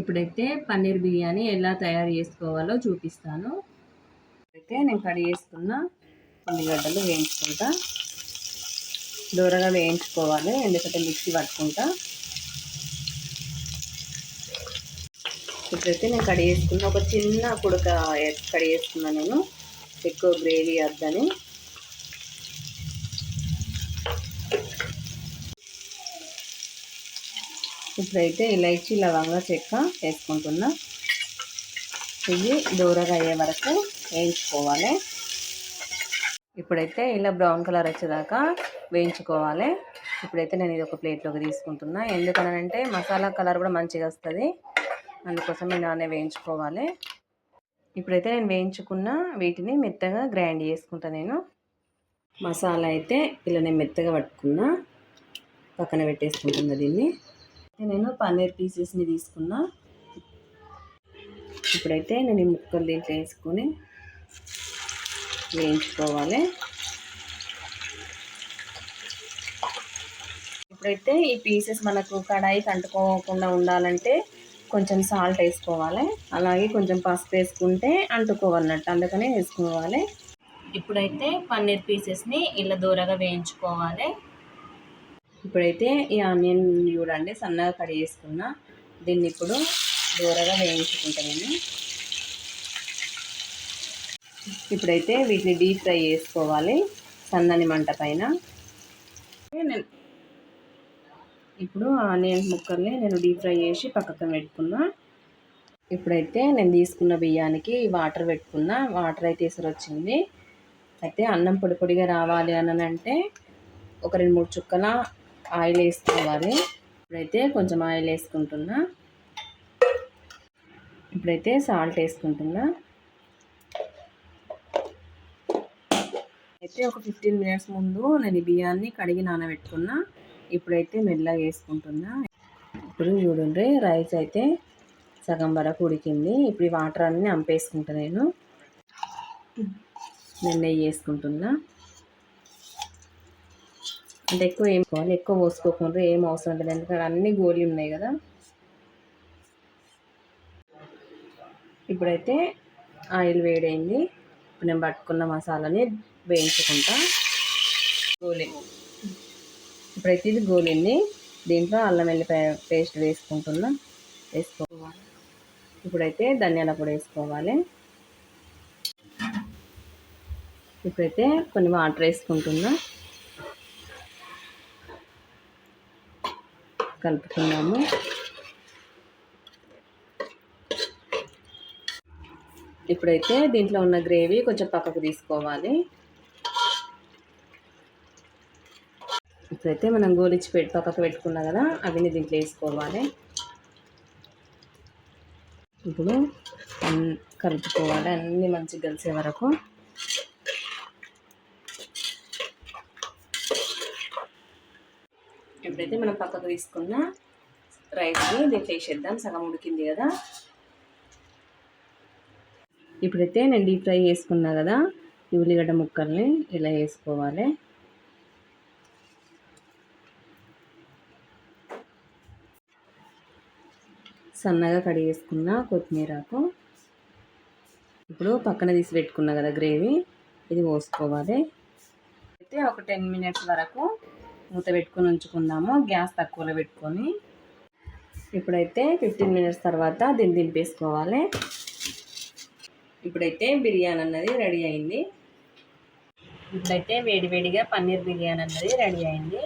ఇప్పుడైతే పన్నీర్ బిర్యానీ ఎలా తయారు చేసుకోవాలో చూపిస్తాను. అయితే నేను కడి చేసుకున్న ఉల్లిగడ్డలు వేయించుకుంటా. దూరగా వేయించుకోవాలి ఎందుకంటే మిక్సీ పట్టుకుంటా. ఇప్పుడైతే నేను కడి చేసుకున్న ఒక చిన్న కుడక కడి చేసుకున్నా నేను ఎక్కువ గ్రేవీ వద్దని. ఇప్పుడైతే ఇలైచి లవంగా చెక్క వేసుకుంటున్నా. ఇవి దూరగా అయ్యే వరకు వేయించుకోవాలి. ఇప్పుడైతే ఇలా బ్రౌన్ కలర్ వచ్చేదాకా వేయించుకోవాలి. ఇప్పుడైతే నేను ఇది ఒక ప్లేట్లోకి తీసుకుంటున్నా. ఎందుకనంటే మసాలా కలర్ కూడా మంచిగా వస్తుంది. అందుకోసం నేను వేయించుకోవాలి. ఇప్పుడైతే నేను వేయించుకున్న వీటిని మెత్తగా గ్రైండ్ చేసుకుంటా నేను. మసాలా అయితే ఇలా నేను మెత్తగా పట్టుకున్నా. పక్కన పెట్టేసుకుంటున్నా దీన్ని. నేను పన్నీర్ పీసెస్ని తీసుకున్నా. ఇప్పుడైతే నేను ఈ ముక్కలు దీంట్లో వేసుకొని వేయించుకోవాలి. ఇప్పుడైతే ఈ పీసెస్ మనకు కడాయికి అంటుకోకుండా ఉండాలంటే కొంచెం సాల్ట్ వేసుకోవాలి. అలాగే కొంచెం పసుపు వేసుకుంటే అంటుకోవాలన్నట్టు అందుకనే వేసుకోవాలి. ఇప్పుడైతే పన్నీర్ పీసెస్ని ఇలా దూరగా వేయించుకోవాలి. ఇప్పుడైతే ఈ ఆనియన్ చూడండి సన్నగా కట్ చేసుకున్న దీన్ని ఇప్పుడు దూరగా వేయించుకుంటా నేను ఇప్పుడైతే వీటిని డీప్ ఫ్రై చేసుకోవాలి సన్నని మంట పైన. నేను ఇప్పుడు ఆనియన్ ముక్కల్ని నేను డీప్ ఫ్రై చేసి పక్కన పెట్టుకున్నా. ఇప్పుడైతే నేను తీసుకున్న బియ్యానికి వాటర్ పెట్టుకున్నా. వాటర్ అయితే ఎసరు వచ్చింది అయితే అన్నం పొడి పొడిగా రావాలి అని అంటే ఒక రెండు మూడు చుక్కల ఆయిల్ వేసుకోవాలి. ఇప్పుడైతే కొంచెం ఆయిల్ వేసుకుంటున్నా. ఇప్పుడైతే సాల్ట్ వేసుకుంటున్నా. అయితే ఒక ఫిఫ్టీన్ మినిట్స్ ముందు నేను బియ్యాన్ని కడిగి నానబెట్టుకున్నా. ఇప్పుడైతే మెల్లగా వేసుకుంటున్నా. ఇప్పుడు చూడండి రైస్ అయితే సగం వరకు ఉడికింది. ఇప్పుడు ఈ వాటర్ అన్నీ అంపేసుకుంటా నేను. నేను నెయ్యి వేసుకుంటున్నా. అంటే ఎక్కువ ఏం కావాలి ఎక్కువ పోసుకోకుండా ఏం అవసరం లేదు. ఎందుకంటే అన్ని గోళీ ఉన్నాయి కదా. ఇప్పుడైతే ఆయిల్ వేడైంది. ఇప్పుడు నేను పట్టుకున్న మసాలాని వేయించుకుంటా. గోలి ఇప్పుడైతే ఇది గోలింది దీంట్లో అల్లం వెల్లిపాయ పేస్ట్ వేసుకుంటున్నా. వేసుకోవాలి. ఇప్పుడైతే ధనియాల పొడి వేసుకోవాలి. ఇప్పుడైతే కొన్ని వాటర్ వేసుకుంటున్నా. కలుపుకున్నాము ఇప్పుడైతే దీంట్లో ఉన్న గ్రేవీ కొంచెం పక్కకు తీసుకోవాలి. ఇప్పుడైతే మనం గోలిచ్చి పెట్టి పక్కకు పెట్టుకున్నా కదా అవన్నీ దీంట్లో వేసుకోవాలి. ఇప్పుడు కలుపుకోవాలి అన్నీ మంచిగా కలిసే వరకు. ఇప్పుడైతే మనం పక్కకు తీసుకున్న రైస్ని దీంట్లో వేసేద్దాం. సగం ఉడికింది కదా. ఇప్పుడైతే నేను డీప్ ఫ్రై చేసుకున్నా కదా ఈ ఉల్లిగడ్డ ముక్కల్ని ఇలా వేసుకోవాలి? సన్నగా కడిగేసుకున్న కొత్తిమీరకు. ఇప్పుడు పక్కన తీసి పెట్టుకున్నా కదా గ్రేవీ ఇది పోసుకోవాలి. అయితే ఒక టెన్ మినిట్స్ వరకు మూత పెట్టుకొని ఉంచుకుందాము. గ్యాస్ తక్కువలో పెట్టుకొని. ఇప్పుడైతే ఫిఫ్టీన్ మినిట్స్ తర్వాత దీన్ని దింపేసుకోవాలి. ఇప్పుడైతే బిర్యానీ అన్నది రెడీ అయింది. ఇప్పుడైతే వేడివేడిగా పన్నీర్ బిర్యానీ అన్నది రెడీ అయింది.